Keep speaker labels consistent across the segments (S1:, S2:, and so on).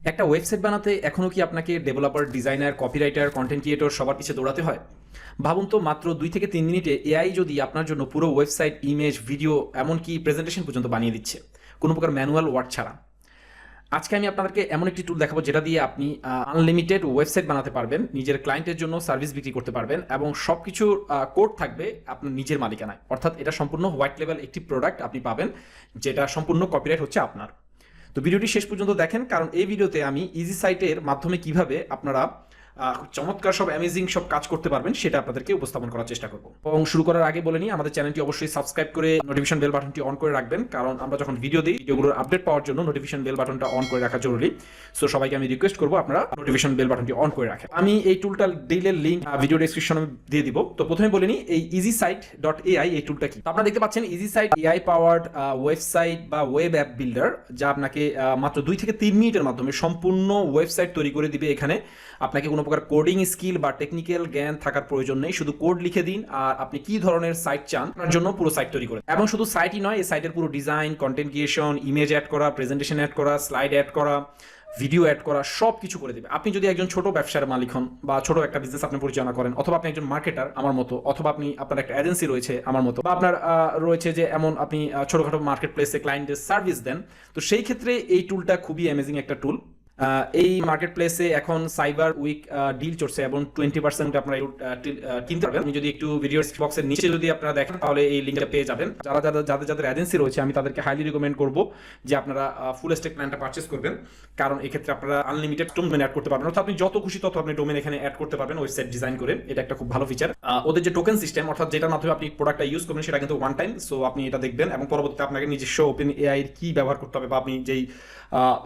S1: একটা ওয়েবসাইট বানাতে এখনও কি আপনাকে developer designer copywriter content creator সবার পিছিয়ে দৌড়াতে হয়? ভাবুন তো মাত্র দুই থেকে তিন মিনিটে এআই যদি আপনার জন্য পুরো ওয়েবসাইট ইমেজ ভিডিও এমনকি প্রেজেন্টেশন পর্যন্ত বানিয়ে দিচ্ছে। কোনো প্রকার ম্যানুয়াল ওয়ার্ক ছাড়া। আজকে আমি আপনাদেরকে এমন একটি টুল দেখাবো যেটা দিয়ে আপনি আনলিমিটেড ওয়েবসাইট বানাতে পারবেন, নিজের ক্লায়েন্টের জন্য সার্ভিস বিক্রি করতে পারবেন এবং সব কিছুর কোড থাকবে আপনার নিজের মালিকানায়। অর্থাৎ এটা সম্পূর্ণ হোয়াইট লেভেল একটি প্রোডাক্ট আপনি পাবেন, যেটা সম্পূর্ণ কপিরাইট হচ্ছে আপনার। তো ভিডিওটি শেষ পর্যন্ত দেখেন কারণ এই ভিডিওতে আমি ইজি সাইটের মাধ্যমে কীভাবে আপনারা চমৎকার সব অ্যামেজিং সব কাজ করতে পারবেন, সেটা আপনাদেরকে উপস্থাপন করার চেষ্টা করব। এবং শুরু করার আগে বলে নিই, আমাদের চ্যানেলটি অবশ্যই সাবস্ক্রাইব করে নোটিফিকেশন বেল বাটনটি অন করে রাখবেন, কারণ আমরা যখন ভিডিও দিই ভিডিওগুলোর আপডেট পাওয়ার জন্য নোটিফিকেশন বেল বাটনটা অন করে রাখা জরুরি। সো সবাইকে আমি রিকোয়েস্ট করব আপনারা নোটিফিকেশন বেল বাটনটি অন করে রাখেন। আমি এই টুলটার ডিলের লিঙ্ক ভিডিও ডেসক্রিপশনে দিয়ে দিব। তো প্রথমে বলে নিই, এই ইজি সাইট ডট এআই এই টুলটা কি? আপনারা দেখতে পাচ্ছেন easy site AI powered website বা ওয়েব অ্যাপ বিল্ডার যা আপনাকে মাত্র দুই থেকে তিন মিনিটের মাধ্যমে সম্পূর্ণ ওয়েবসাইট তৈরি করে দিবে এখানে। আপনাকে কোনো প্রকার কোডিং স্কিল বা টেকনিক্যাল জ্ঞান থাকার প্রয়োজন নেই। শুধু কোড লিখে দিন আর আপনি কি ধরনের সাইট চান আপনার জন্য পুরো সাইট তৈরি করে এবং শুধু সাইটই নয়, এই সাইটের পুরো design content creation image add করা প্রেজেন্টেশন অ্যাড করা স্লাইড অ্যাড করা ভিডিও অ্যাড করা সব কিছু করে দেবে। আপনি যদি একজন ছোট ব্যবসার মালিক হন বা ছোট একটা বিজনেস আপনি পরিচালনা করেন, অথবা আপনি একজন মার্কেটার আমার মতো, অথবা আপনি, আপনার একটা এজেন্সি রয়েছে আমার মতো, বা আপনার রয়েছে যে এমন আপনি ছোটখাটো মার্কেট প্লেসে ক্লায়েন্টের সার্ভিস দেন, তো সেই ক্ষেত্রে এই টুলটা খুবই অ্যামেজিং একটা টুল এই মার্কেট প্লেসে এখন সাইবার উইক ডিল চলছে এবং টোয়েন্টি পার্সেন্ট আপনারা কিনতে পারবেন। আপনি যদি একটু ভিডিও বক্সের নিচে যদি আপনারা দেখেন, তাহলে এই লিঙ্কটা পেয়ে যাবেন। যারা যারা, যাদের যাদের এজেন্সি রয়েছে, আমি তাদেরকে হাইলি রিকমেন্ড করব যে আপনারা ফুল স্টেক প্ল্যানটা পারচেস করবেন। কারণ এক্ষেত্রে আপনারা আনলিমিটেড ডোমেন অ্যাড করতে পারবেন। অর্থাৎ আপনি যত খুশি তত আপনি ডোমেন এখানে অ্যাড করতে পারবেন ওয়েবসাইট ডিজাইন করে। এটা একটা খুব ভালো ফিচার ওদের যে টোকেন সিস্টেম অর্থাৎ যেটার মাধ্যমে আপনি প্রোডাক্টটা ইউজ করবেন, সেটা কিন্তু ওয়ান টাইম সো আপনি এটা দেখবেন এবং পরবর্তীতে আপনাকে নিজস্ব ওপেন এআই কি ব্যবহার করতে হবে বা আপনি যেই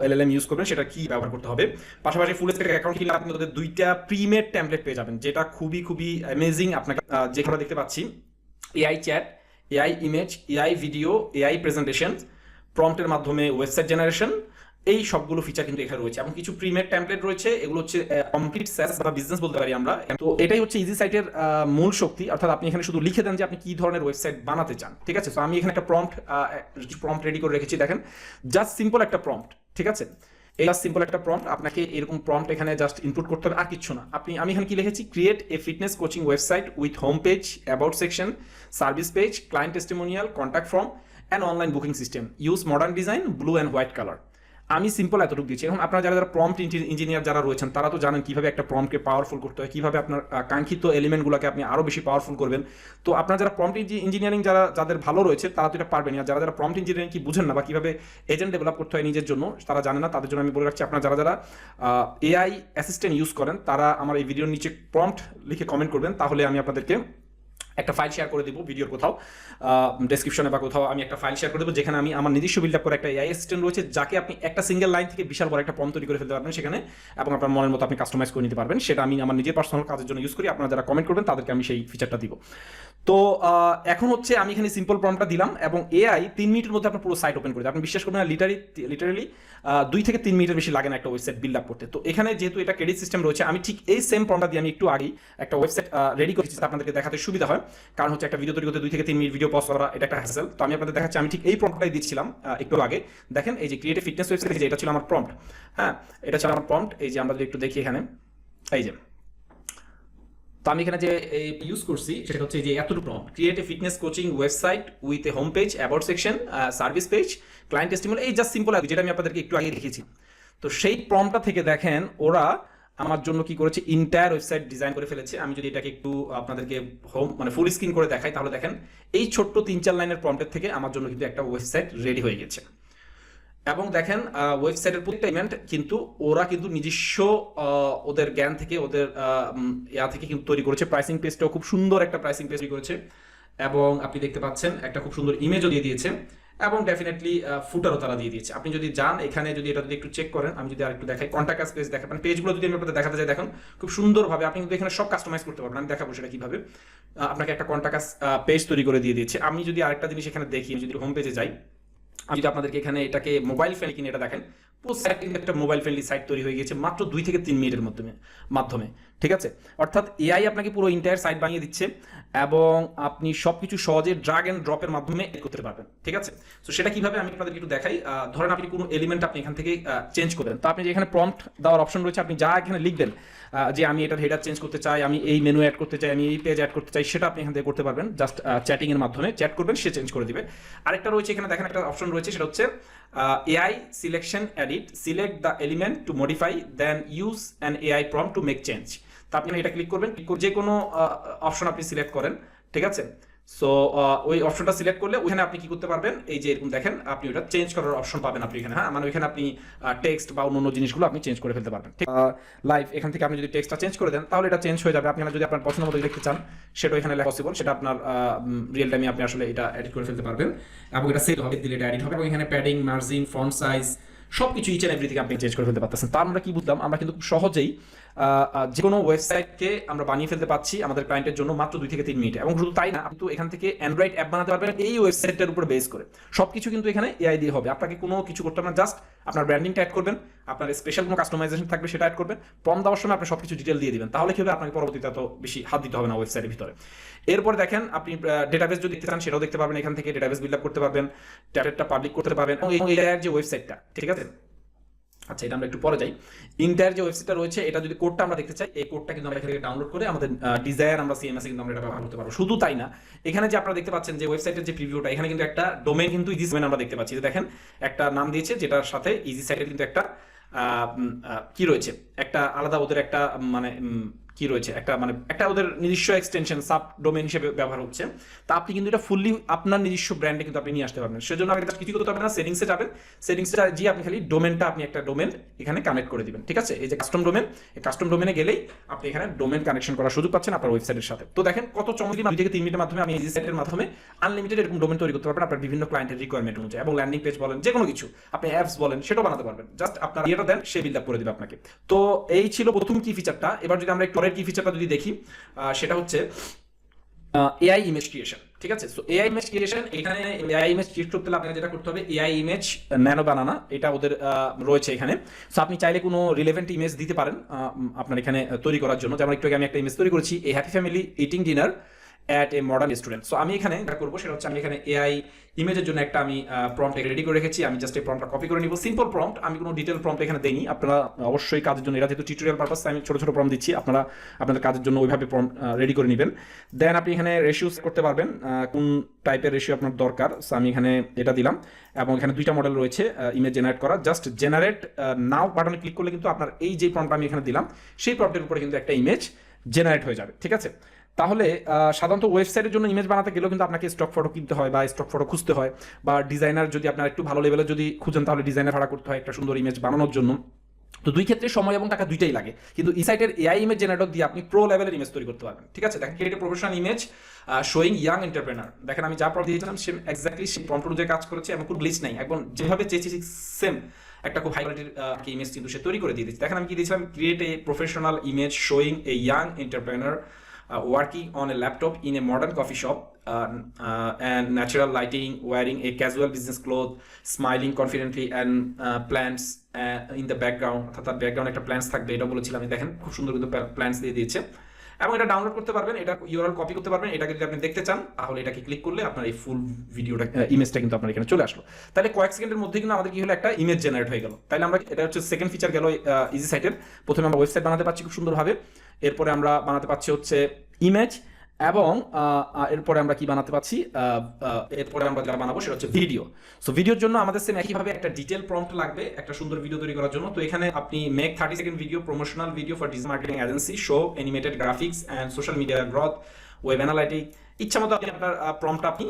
S1: এলএলএম ইউজ করবেন, সেটা কি ব্যবহার করতে হবে। পাশাপাশি ফুল স্টেক অ্যাকাউন্ট কিনলে আপনি ওদের দুইটা প্রিমেড টেমপ্লেট পেয়ে যাবেন, যেটা খুবই খুবই অ্যামেজিং আপনাকে যেটা আমরা দেখতে পাচ্ছি। AI chat AI image AI video AI presentation প্রম্পটের মাধ্যমে ওয়েবসাইট জেনারেশন এই সবগুলো ফিচার কিন্তু এখানে রয়েছে। এবং কিছু প্রিমেড টেমপ্লেট রয়েছে, এগুলো হচ্ছে কমপ্লিট স্যাস বা বিজনেস বলতে পারি আমরা। তো এটাই হচ্ছে ইজি সাইটের মূল শক্তি। অর্থাৎ আপনি এখানে শুধু লিখে দেন যে আপনি কি ধরনের ওয়েবসাইট বানাতে চান, ঠিক আছে? তো আমি এখানে একটা প্রম্পট প্রম্পট রেডি করে রেখেছি, দেখেন। জাস্ট সিম্পল একটা প্রম্পট ঠিক আছে? এই সিম্পল একটা প্রম্পট আপনাকে এরকম প্রম্পট এখানে জাস্ট ইনপুট করতে হবে, আর কিছু না। আপনি, আমি এখানে কি লিখেছি? Create a fitness coaching website with home page about section service page client testimonial contact form and online booking system use modern design blue and white colour আমি সিম্পল এতটুকু দিচ্ছি এখন আপনারা যারা যারা প্রম্পট ইঞ্জিনিয়ার যারা রয়েছেন, তারা তো জানেন কীভাবে একটা প্রম্পটকে পাওয়ারফুল করতে হয়, কীভাবে আপনার কাঙ্ক্ষিত এলিমেন্টগুলোকে আপনি আরও বেশি পাওয়ারফুল করবেন। তো আপনারা যারা প্রম্পট ইঞ্জিনিয়ারিং যারা, যাদের ভালো রয়েছে, তারা তো এটা পারবেন আর যারা যারা প্রম্পট ইঞ্জিনিয়ারিং কি বুঝেন না বা কীভাবে এজেন্ট ডেভেলপ করতে হয় নিজের জন্য, তারা জানে না। তাদের জন্য আমি বলে রাখছি, আপনারা যারা যারা এআই অ্যাসিস্ট্যান্ট ইউজ করেন, তারা আমার এই ভিডিওর নিচে প্রম্পট লিখে কমেন্ট করবেন, তাহলে আমি আপনাদেরকে একটা ফাইল শেয়ার করে দিব ভিডিওর কোথাও ডেসক্রিপশনে বা কোথাও আমি একটা ফাইল শেয়ার করে দেবো, যেখানে আমি আমার নিজস্ব বিল্ড আপ করে একটা এআই অ্যাসিস্ট্যান্ট রয়েছে, যাকে আপনি একটা সিঙ্গেল লাইন থেকে বিশাল বড় একটা পম তৈরি করে ফেলতে পারবেন সেখানে, এবং আপনার মনের মতো আপনি কাস্টমাইজ করে নিতে পারবেন। সেটা আমি আমার নিজের পার্সোনাল কাজের জন্য ইউজ করি, আপনারা যারা কমেন্ট করবেন তাদেরকে আমি সেই ফিচারটা দিব। তো এখন হচ্ছে আমি এখানে সিম্পল প্রমটা দিলাম, এবং এআই তিন মিনিটের মধ্যে আপনার পুরো সাইট ওপেন করে আপনি বিশ্বাস করবেন না লিটারি লিটারালি দুই থেকে তিন মিনিটের বেশি লাগে না একটা ওয়েবসাইট বিল্ড আপ করতে। তো এখানে যেহেতু এটা ক্রেডিট সিস্টেম রয়েছে, আমি ঠিক এই সেম প্রমটা দিয়ে আমি একটু আগেই একটা ওয়েবসাইট রেডি করেছি আপনাদেরকে দেখাতে সুবিধা হয়। কারণ হচ্ছে একটা ভিডিও তৈরি করতে দুই থেকে তিন মিনিট ভিডিও পজ করা, এটা একটা হ্যাসেল তো আমি আপনাদের দেখাচ্ছি, আমি ঠিক এই প্রম্পটটাই দিচ্ছিলাম একটু আগে। দেখেন, এই যে ক্রিয়েটিভ ফিটনেস ওয়েবসাইট যে এটা ছিল আমার প্রম্পট হ্যাঁ এটা ছিল আমার প্রম্পট এই যে আমরা যদি একটু দেখি এখানে, এই যে। তো আমি এখানে যে ইউজ করছি, সেটা হচ্ছে যে এতটুকু prompt create a fitness coaching website with a home page about section service page client testimonial এই জাস্ট সিম্পল যেটা আমি আপনাদেরকে একটু আগে দেখিয়েছি। তো সেই প্রম্পটটা থেকে দেখেন, ওরা আমার জন্য কি করেছে? ইন্টায়ার ওয়েবসাইট ডিজাইন করে ফেলেছে। আমি যদি এটাকে একটু আপনাদেরকে হোম মানে ফুল স্ক্রিন করে দেখাই, তাহলে দেখেন, এই ছোট্ট তিন চার লাইনের প্রম্পটের থেকে আমার জন্য কিন্তু একটা ওয়েবসাইট রেডি হয়ে গেছে। এবং দেখেন ওয়েবসাইটের প্রত্যেকটা ইভেন্ট কিন্তু ওরা কিন্তু নিজস্ব ওদের জ্ঞান থেকে, ওদের ইয়া থেকে কিন্তু তৈরি করেছে। প্রাইসিং পেজটাও খুব সুন্দর একটা প্রাইসিং পেজ তৈরি করেছে। এবং আপনি দেখতে পাচ্ছেন, একটা খুব সুন্দর ইমেজও দিয়ে দিয়েছে। এবং ডেফিনেটলি ফুটারও তারা দিয়ে দিয়েছে। আপনি যদি যান, এখানে যদি এটা যদি একটু চেক করেন, আমি যদি আরেকটু দেখাই কন্ট্যাক্ট পেজ দেখাবেন। পেজগুলো যদি আমি আপনাদের দেখাতে যাই, দেখুন, খুব সুন্দরভাবে আপনি কিন্তু এখানে সব কাস্টমাইজ করতে পারবেন। আমি দেখাবো সেটা কীভাবে। আপনাকে একটা কন্ট্যাক্ট পেজ তৈরি করে দিয়ে দিয়েছে। আমি যদি আরেকটা জিনিস এখানে দেখি যদি হোম পেজে যাই, আমি যদি আপনাদেরকে এখানে এটাকে মোবাইল ফ্রেন্ডলি কিনে এটা দেখেন পুরো সাইট কিন্তু একটা মোবাইল ফ্রেন্ডলি সাইট তৈরি হয়ে গেছে মাত্র দুই থেকে তিন মিনিটের মাধ্যমে মাধ্যমে। ঠিক আছে? অর্থাৎ এআই আপনাকে পুরো ইন্টায়ার সাইট বানিয়ে দিচ্ছে এবং আপনি সব কিছু সহজে ড্রাগ অ্যান্ড ড্রপের মাধ্যমে করতে পারবেন, ঠিক আছে? তো সেটা কীভাবে আমি আপনাদের একটু দেখাই। ধরেন আপনি কোনো এলিমেন্ট আপনি এখান থেকে চেঞ্জ করবেন তো আপনি যে এখানে প্রম্পট দেওয়ার অপশন রয়েছে, আপনি যা এখানে লিখবেন যে আমি এটার হেডার চেঞ্জ করতে চাই, আমি এই মেনু অ্যাড করতে চাই, আমি এই পেজ অ্যাড করতে চাই, সেটা আপনি এখান থেকে করতে পারবেন। জাস্ট চ্যাটিং এর মাধ্যমে চ্যাট করবেন, সে চেঞ্জ করে দিবে। আরেকটা রয়েছে এখানে, দেখেন একটা অপশন রয়েছে, সেটা হচ্ছে AI selection edit select the element to modify then use an AI prompt to make change আপনি এটা ক্লিক করবেন, click করে যে কোনো অপশন আপনি সিলেক্ট করেন, ঠিক আছে? সো ওই অপশনটা সিলেক্ট করলে ওখানে আপনি কি করতে পারবেন? এই যে এরকম দেখেন, আপনি ওটা চেঞ্জ করার অপশন পাবেন আপনি এখানে হ্যাঁ? মানে ওইখানে আপনি টেক্সট বা অন্য অন্য জিনিসগুলো আপনি চেঞ্জ করে ফেলতে পারবেন, ঠিক? লাইভ এখান থেকে আপনি যদি টেক্সটটা চেঞ্জ করে দেন, তাহলে এটা চেঞ্জ হয়ে যাবে। আপনি যদি আপনার পছন্দ মতো লিখতে চান, সেটা লেখা পসিবল সেটা আপনার রিয়েল টাইমে আপনি আসলে এটা এডিট করে ফেলতে পারবেন। এবং এটা সেভ হবে দিলে এটা এডিট হবে। এবং এখানে প্যাডিং মার্জিন ফন্ট সাইজ সবকিছু ইচ এন্ড এভরিথিং আপনি চেঞ্জ করে ফেলতে পারতেছেন। তার আমরা কি বুঝলাম? আমরা কিন্তু খুব সহজেই যে কোনো ওয়েবসাইটকে আমরা বানিয়ে ফেলতে পারছি আমাদের ক্লায়েন্টের জন্য মাত্র দুই থেকে তিন মিনিটে। এবং শুধু তাই না, আপনি তো এখান থেকে অ্যান্ড্রয়েড অ্যাপ বানাতে পারবেন এই ওয়েবসাইটটার উপর বেস করে। সবকিছু কিন্তু এখানে এআই দিয়ে হবে। আপনাকে কোনো কিছু করতে হবে না জাস্ট আপনার ব্র্যান্ডিংটা অ্যাড করবেন, আপনার স্পেশাল কোনো কাস্টমাইজেশন থাকবে সেটা অ্যাড করবেন ফর্ম দেওয়ার সময় আপনি সবকিছু ডিটেল দিয়ে দিবেন। তাহলে কি হবে? আপনাকে পরবর্তীতে তো বেশি হাত দিতে হবে না ওয়েবসাইটের ভিতরে। এরপরে দেখেন, আপনি ডেটাবেস যদি দেখতে চান, সেটাও দেখতে পারবেন। এখান থেকে ডেটাবেস বিল্ড আপ করতে পারবেন ট্যাবলেটটা পাবলিক করতে পারবেন। এবং এই যে ওয়েবসাইটটা ঠিক আছে? আচ্ছা এটা আমরা একটু পরে যাই। ইন্টার যে ওয়েবসাইটটা রয়েছে, এটা যদি কোডটা আমরা দেখতে চাই, এই কোডটা কিন্তু আমরা এখান ডাউনলোড করে আমাদের ডিজায়ার আমরা সিএমএস কিন্তু আমরা এটা ব্যবহার করতে পারব। শুধু তাই না, এখানে যে আপনারা দেখতে পাচ্ছেন যে ওয়েবসাইটের যে প্রিভিউটা এখানে কিন্তু একটা ডোমেন কিন্তু ইজি ডোমেন আমরা দেখতে পাচ্ছি। দেখেন, একটা নাম দিয়েছে যেটার সাথে ইজি সাইটের কিন্তু একটা কি রয়েছে? একটা আলাদা ওদের একটা মানে কি রয়েছে? একটা মানে একটা ওদের নিজস্ব এক্সটেনশন সাব ডোমেন হিসেবে ব্যবহার হচ্ছে। তা আপনি কিন্তু এটা ফুললি আপনার নিজস্ব ব্র্যান্ডে কিন্তু আপনি নিয়ে আসতে পারবেন। সেজন্য আপনি কিছু করতে পারবেন না সেটিংসে যাবেন। সেটিংসে গিয়ে আপনি খালি ডোমেনটা আপনি একটা ডোমেন এখানে কানেক্ট করে দিবেন, ঠিক আছে? এই যে কাস্টম ডোমেন এই কাস্টম ডোমেনে গেলেই আপনি এখানে ডোমেন কানেকশন করার সুযোগ পাচ্ছেন আপনার ওয়েবসাইটের সাথে। তো দেখেন কত চমৎকার দুই থেকে তিন মিনিটের মাধ্যমে আমি ইজি সাইটের মাধ্যমে আনলিমিটেড এরকম ডোমেন তৈরি করতে পারবেন, আপনার বিভিন্ন ক্লায়েন্টের রিকোয়ারমেন্ট অনুযায়ী, এবং ল্যান্ডিং পেজ বলেন, যে কোনো কিছু। আপনি অ্যাপস বলেন, সেটাও বানাতে পারবেন। জাস্ট আপনার ইয়েটা দেন, সে বিল্ড আপ করে দিবে আপনাকে। তো এই ছিল প্রথম কি ফিচারটা এবার যদি আমরা একটু পরের কি ফিচারটা যদি দেখি সেটা হচ্ছে এআই ইমেজ ক্রিয়েশন ঠিক আছে? সো এআই ইমেজ ক্রিয়েশন এখানে এআই ইমেজ ক্রিয়েট করতে হলে আপনাকে যেটা করতে হবে এআই ইমেজ ন্যানো বানানা এটা ওদের রয়েছে এখানে। সো আপনি চাইলে কোনো রিলেভেন্ট ইমেজ দিতে পারেন আপনার এখানে তৈরি করার জন্য। যেমন একটু আগে আমি একটা ইমেজ তৈরি করেছি a happy family eating dinner at a modern restaurant so আমি এখানে যেটা করব সেটা হচ্ছে আমি এখানে এআই ইমেজের জন্য একটা আমি প্রম্পট রেডি করে রেখেছি। আমি জাস্ট এই প্রম্পটটা কপি করে নিব। সিম্পল প্রম্পট আমি কোনো ডিটেল প্রম্পট এখানে দেইনি। আপনারা অবশ্যই কাজের জন্য, এটা যেহেতু টিউটোরিয়াল পারপাস আমি ছোট ছোট প্রম্পট দিচ্ছি। আপনারা, আপনাদের কাজের জন্য ওইভাবে প্রম্পট রেডি করে নেবেন। দেন আপনি এখানে রেশিওস করতে পারবেন কোন টাইপের রেশিও আপনার দরকার। সো আমি এখানে এটা দিলাম এবং এখানে দুইটা মডেল রয়েছে ইমেজ জেনারেট করা। জাস্ট জেনারেট নাও বাটনে ক্লিক করলে কিন্তু আপনার এই যে প্রম্পট আমি এখানে দিলাম, সেই প্রম্পটের উপরে কিন্তু একটা ইমেজ জেনারেট হয়ে যাবে। ঠিক আছে? তাহলে সাধারণত ওয়েবসাইটের জন্য ইমেজ বানাতে গেলেও কিন্তু আপনাকে স্টক ফটো কিনতে হয় বা স্টক ফটো খুঁজতে হয় বা ডিজাইনার যদি আপনার একটু ভালো লেভেলে যদি খুঁজেন, তাহলে ডিজাইনার ভাড়া করতে হয় একটা সুন্দর ইমেজ বানানোর জন্য। তো দুই ক্ষেত্রে সময় এবং টাকা দুইটাই লাগে। কিন্তু এই সাইটের এআই ইমেজ জেনারেটর দিয়ে আপনি প্রো লেভেলের ইমেজ তৈরি করতে পারবেন। ঠিক আছে? দেখেন creative professional image showing young entrepreneur দেখেন, আমি যা প্রম্পট দিয়েছিলাম সে এক্স্যাক্টলি সেই প্রম্পট অনুযায়ী কাজ করেছে এবং কোনো গ্লিচ নাই। একদম যেভাবে চেয়েছি সেম একটা খুব হাই কোয়ালিটির ইমেজ কিন্তু সে তৈরি করে দিয়ে দিয়েছে। দেখেন, আমি কি দিয়েছিলাম? Create a professional image showing a young entrepreneur working on a laptop in a modern coffee shop uh, uh, and natural lighting wearing a casual business cloth smiling confidently and uh, plants uh, in the background অর্থাৎ তার background একটা plans থাকবে এটা বলেছিলাম দেখেন খুব সুন্দর কিন্তু প্ল্যান্স দিয়ে দিয়েছে এবং এটা ডাউনলোড করতে পারবেন, এটা ইউআরএল কপি করতে পারবেন, এটাকে যদি আপনি দেখতে চান, তাহলে এটাকে ক্লিক করলে আপনার এই ফুল ভিডিওটা ইমেজটা কিন্তু আপনার এখানে চলে আসলো। তাহলে কয়েক সেকেন্ডের মধ্যে কিন্তু আমাদের কি হলো, একটা ইমেজ জেনারেট হয়ে গেল। তাহলে আমরা এটা হচ্ছে সেকেন্ড ফিচার গেল ইজি সাইটের প্রথমে আমরা ওয়েবসাইট বানাতে পারছি খুব সুন্দরভাবে। এরপরে আমরা বানাতে পারছি হচ্ছে ইমেজ এবং এরপরে আমরা কি বানাতে পারছি? এরপরে আমরা যেটা বানাবো সেটা হচ্ছে ভিডিও। সো ভিডিওর জন্য আমাদের সেম একইভাবে একটা ডিটেল প্রম্পট লাগবে, একটা সুন্দর ভিডিও তৈরি করার জন্য। তো এখানে আপনি make thirty second video promotional video for digital marketing agency show animated graphics and social media growth web analytic ইচ্ছা মতো আপনি আপনার প্রম্পট আপনি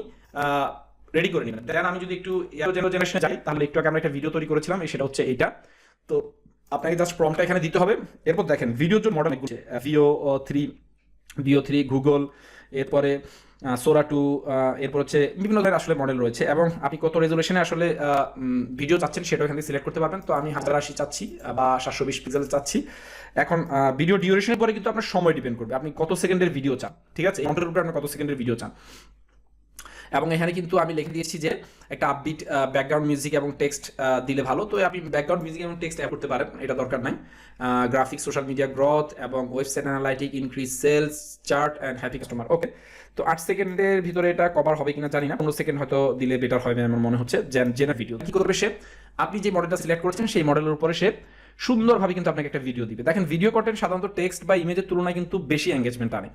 S1: রেডি করে নেবেন। দেন আমি যদি একটু জেনারেশনে যাই, তাহলে একটু আগে আমরা একটা ভিডিও তৈরি করেছিলাম সেটা হচ্ছে এইটা। তো আপনাকে জাস্ট প্রম্পটটা এখানে দিতে হবে। এরপর দেখেন ভিডিওর জন্য model Veo three Veo three, Google, এরপরে সোরা টু এরপর হচ্ছে বিভিন্ন ধরনের আসলে মডেল রয়েছে এবং আপনি কত রেজুলেশনে আসলে ভিডিও চাচ্ছেন সেটা এখান থেকে সিলেক্ট করতে পারবেন। তো আমি হাজার আশি চাচ্ছি বা সাতশো বিশ পিক্সেল চাচ্ছি। এখন ভিডিও ডিউরেশনের পরে কিন্তু আপনার সময় ডিপেন্ড করবে। আপনি কত সেকেন্ডের ভিডিও চান, ঠিক আছে? কন্টেন্টের উপরে আপনার কত সেকেন্ডের ভিডিও চান। এবং এখানে কিন্তু আমি লিখে দিয়েছি যে একটা আপবিট ব্যাকগ্রাউন্ড মিউজিক এবং টেক্সট দিলে ভালো। তো আপনি ব্যাকগ্রাউন্ড মিউজিক এবং টেক্সট অ্যাড করতে পারেন, এটা দরকার নাই। গ্রাফিক সোশ্যাল মিডিয়া গ্রোথ এবং website analytic increase sales chart and happy customer okay তো আট সেকেন্ডের ভিতরে এটা কভার হবে কিনা জানি না। পনেরো সেকেন্ড হয়তো দিলে বেটার হবে আমার মনে হচ্ছে জেনা ভিডিও কি করবে সে? আপনি যে মডেলটা সিলেক্ট করেছেন, সেই মডেলের উপরে সে সুন্দরভাবে কিন্তু আপনাকে একটা ভিডিও দিবে। দেখেন ভিডিও কন্টেন্ট সাধারণত টেক্সট বা ইমেজের তুলনায় কিন্তু বেশি এঙ্গেজমেন্ট আনে।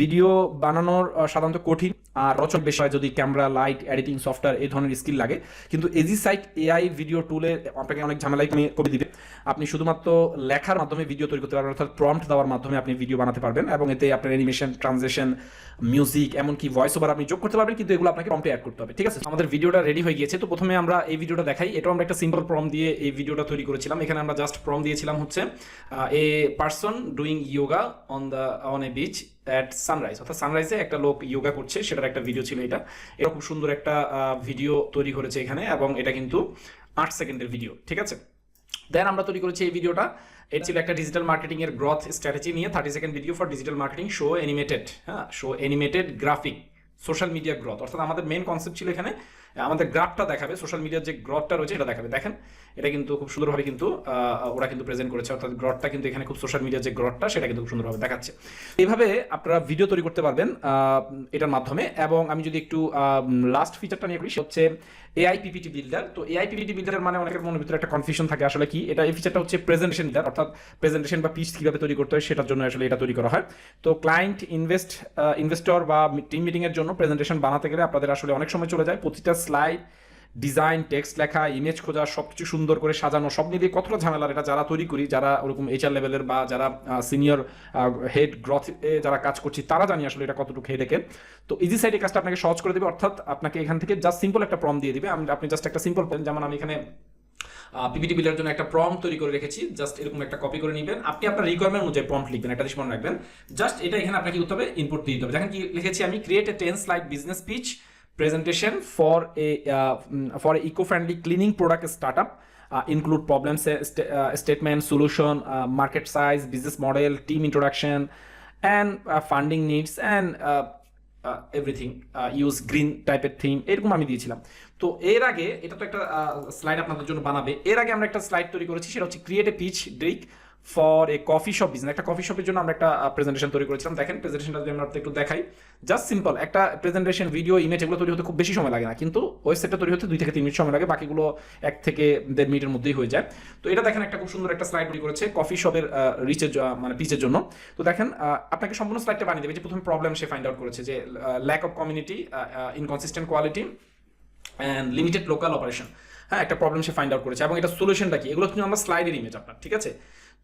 S1: ভিডিও বানানোর সাধারণত কঠিন, আর রচক বেশি হয় যদি ক্যামেরা লাইট এডিটিং সফটওয়্যার এই ধরনের স্কিল লাগে। কিন্তু এজি সাইট এআই ভিডিও টুলে আপনাকে অনেক ঝামেলাই করে দিবে। আপনি শুধুমাত্র লেখার মাধ্যমে ভিডিও তৈরি করতে পারবেন, অর্থাৎ প্রম্পট দেওয়ার মাধ্যমে আপনি ভিডিও বানাতে পারবেন, এবং এতে আপনার অ্যানিমেশন ট্রানজেকশন মিউজিক এমনকি ভয়েস ওভার আপনি যোগ করতে পারবেন, কিন্তু এগুলো আপনাকে প্রম্পটে অ্যাড করতে হবে, ঠিক আছে? আমাদের ভিডিওটা রেডি হয়ে গিয়েছে, তো প্রথমে আমরা এই ভিডিওটা দেখাই। এটাও আমরা একটা সিম্পল প্রম দিয়ে এই ভিডিওটা তৈরি করেছিলাম। এখানে আমরা জাস্ট প্রম দিয়েছিলাম হচ্ছে a person doing yoga on the on a beach at sunrise অর্থাৎ সানরাইজে একটা লোক ইয়োগা করছে, সেটার একটা ভিডিও ছিল এটা। এটা খুব সুন্দর একটা ভিডিও তৈরি করেছে এখানে এবং এটা কিন্তু আট সেকেন্ডের ভিডিও ঠিক আছে? দেন আমরা তৈরি করেছি এই ভিডিওটা এটা ছিল একটা ডিজিটাল মার্কেটিং এর গ্রোথ স্ট্র্যাটেজি নিয়ে thirty second video for digital marketing show animated হ্যাঁ show animated graphic social media growth অর্থাৎ আমাদের মেন কনসেপ্ট ছিল এখানে আমাদের গ্রাফটা দেখাবে সোশ্যাল মিডিয়ার যে গ্রথটা রয়েছে এটা দেখাবে। দেখেন, এটা কিন্তু খুব সুন্দরভাবে কিন্তু ওরা কিন্তু প্রেজেন্ট করেছে, অর্থাৎ গ্রথটা কিন্তু এখানে খুব সোশ্যাল মিডিয়ার যে গ্রথটা, সেটা কিন্তু খুব সুন্দরভাবে দেখাচ্ছে। এইভাবে আপনারা ভিডিও তৈরি করতে পারবেন এটার মাধ্যমে। এবং আমি যদি একটু লাস্ট ফিচারটা নিয়ে করি হচ্ছে এআই পিপিটি বিল্ডার তো এআই পিপিটি বিল্ডারের মানে অনেকের মনের ভিতরে একটা কনফিউশন থাকে আসলে কি? এটা এই ফিচারটা হচ্ছে প্রেজেন্টেশন বিল্ডার অর্থাৎ প্রেজেন্টেশন বা পিচ কীভাবে তৈরি করতে হয় সেটার জন্য আসলে এটা তৈরি করা হয়। তো ক্লায়েন্ট ইনভেস্ট ইনভেস্টর বা টিম মিটিং এর জন্য প্রেজেন্টেশন বানাতে গেলে আপনাদের আসলে অনেক সময় চলে যায়। প্রতিটা স্লাইড ডিজাইন টেক্সট লেখা ইমেজ খোঁজা, সবকিছু সুন্দর করে সাজানো, সব মিলিয়ে কতটা ঝামেলার এটা যারা তৈরি করি, যারা ওরকম এইচআর লেভেলের বা যারা সিনিয়র হেড গ্রথ এ যারা কাজ করছি, তারা জানি আসলে এটা কতটুকু হেডেকে তো ইজি সাইড এই কাজটা আপনাকে সহজ করে দেবে, অর্থাৎ আপনাকে এখান থেকে জাস্ট সিম্পল একটা প্রম দিয়ে দিবে। আপনি জাস্ট একটা সিম্পল যেমন আমি এখানে পিপিটি বিলের জন্য একটা প্রম তৈরি করে রেখেছি জাস্ট এরকম একটা কপি করে নেবেন। আপনি আপনার রিকোয়ারমেন্ট অনুযায়ী প্রম্পট লিখবেন, একটা মনে রাখবেন। জাস্ট এটা এখানে আপনাকে করতে হবে? ইনপুট দিতে হবে। দেখেন কি লিখেছি আমি create a ten slide business pitch presentation for a uh, mm, for a eco-friendly cleaning product startup uh, include problem sta- uh, statement solution uh, market size business model team introduction and uh, funding needs and uh, everything use green টাইপের theme এরকম আমি দিয়েছিলাম তো এর আগে এটা তো একটা স্লাইড আপনাদের জন্য বানাবে এর আগে আমরা একটা স্লাইড তৈরি করেছি সেটা হচ্ছে create a pitch deck for a coffee shop business একটা কফি শপের জন্য আমরা একটা প্রেজেন্টেশন তৈরি করেছিলাম। দেখেন প্রেজেন্টেশনটা যদি আমরা একটু দেখাই জাস্ট সিম্পল একটা প্রেজেন্টেশন ভিডিও ইমেজ এগুলো তৈরি হতে খুব বেশি সময় লাগে না, কিন্তু ওয়েবসাইটটা তৈরি হতে দুই থেকে তিন মিনিট সময় লাগে, বাকিগুলো এক থেকে দেড় মিনিটের মধ্যেই হয়ে যায়। তো এটা দেখেন, একটা খুব সুন্দর একটা স্লাইড তৈরি করেছে কফি শপের রিচের মানে পিচের জন্য। তো দেখেন আপনাকে সম্পূর্ণ স্লাইডটা বানিয়ে দেবে, যে প্রথমে প্রবলেম সে ফাইন্ড আউট করেছে, যে lack of community inconsistent quality and limited local operation হ্যাঁ একটা প্রবলেম সে ফাইন্ড আউট করেছে, এবং এটা সলিউশনটা কি? এগুলো কিন্তু আমরা স্লাইডের ইমেজ আপনার, ঠিক আছে?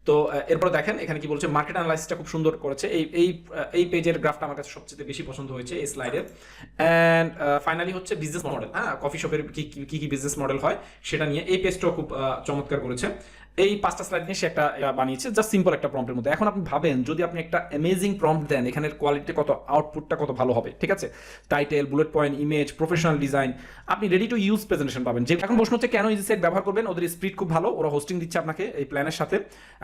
S1: তো এরপর দেখেন, এখানে কি বলছে মার্কেট অ্যানালাইসিসটা খুব সুন্দর করেছে। এই এই এই পেজের গ্রাফটা আমার কাছে সবচেয়ে বেশি পছন্দ হয়েছে এই স্লাইডের অ্যান্ড ফাইনালি হচ্ছে বিজনেস মডেল হ্যাঁ? কফি শপের কি, কি- বিজনেস মডেল হয় সেটা নিয়ে। এই পেজটাও খুব চমৎকার করেছে। এই পাঁচটা স্লাইড নিয়ে সে একটা বানিয়েছে জাস্ট সিম্পল একটা প্রম্পটের মধ্যে। এখন আপনি ভাবেন, যদি আপনি একটা অ্যামেজিং প্রম্পট দেন, এখানের কোয়ালিটি কত আউটপুটটা কত ভালো হবে, ঠিক আছে? Title bullet point image professional design আপনি রেডি টু ইউজ প্রেজেন্টেশন পাবেন। যে এখন প্রশ্ন হচ্ছে, কেন ইজি সেট ব্যবহার করবেন? ওদের স্পিড খুব ভালো, ওরা হোস্টিং দিচ্ছে আপনাকে এই প্ল্যানের সাথে,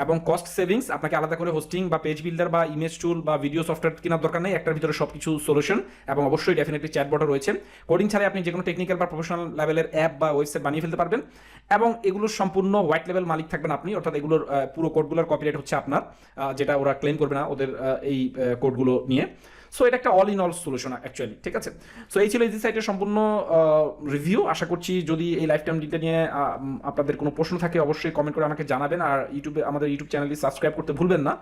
S1: এবং কস্ট সেভিংস আপনাকে আলাদা করে হোস্টিং বা পেজ বিল্ডার বা ইমেজ টুল বা ভিডিও সফটওয়্যার কেনার দরকার নেই, একটার ভিতরে সবকিছু সলিউশন এবং অবশ্যই ডেফিনেটলি চ্যাটবটও রয়েছে। কোডিং ছাড়াই আপনি যে কোনো টেকনিক্যাল বা প্রফেশনাল লেভেলের অ্যাপ বা ওয়েবসাইট বানিয়ে ফেলতে পারবেন, এবং এগুলোর সম্পূর্ণ হোয়াইট লেভেল মালিক থাকবেন আপনি, অর্থাৎ এগুলোর পুরো কোডগুলোর কপিরাইট হচ্ছে আপনার যেটা ওরা ক্লেম করবে না ওদের এই কোডগুলো নিয়ে। সো এটা একটা all in all solution actually ঠিক আছে? সো এই ছিল এই সাইটের সম্পূর্ণ রিভিউ আশা করছি যদি এই লাইফ টাইম ডিলটা নিয়ে আপনাদের কোনো প্রশ্ন থাকে, অবশ্যই কমেন্ট করে আমাকে জানাবেন। আর ইউটিউবে আমাদের ইউটিউব চ্যানেলটি সাবস্ক্রাইব করতে ভুলবেন না।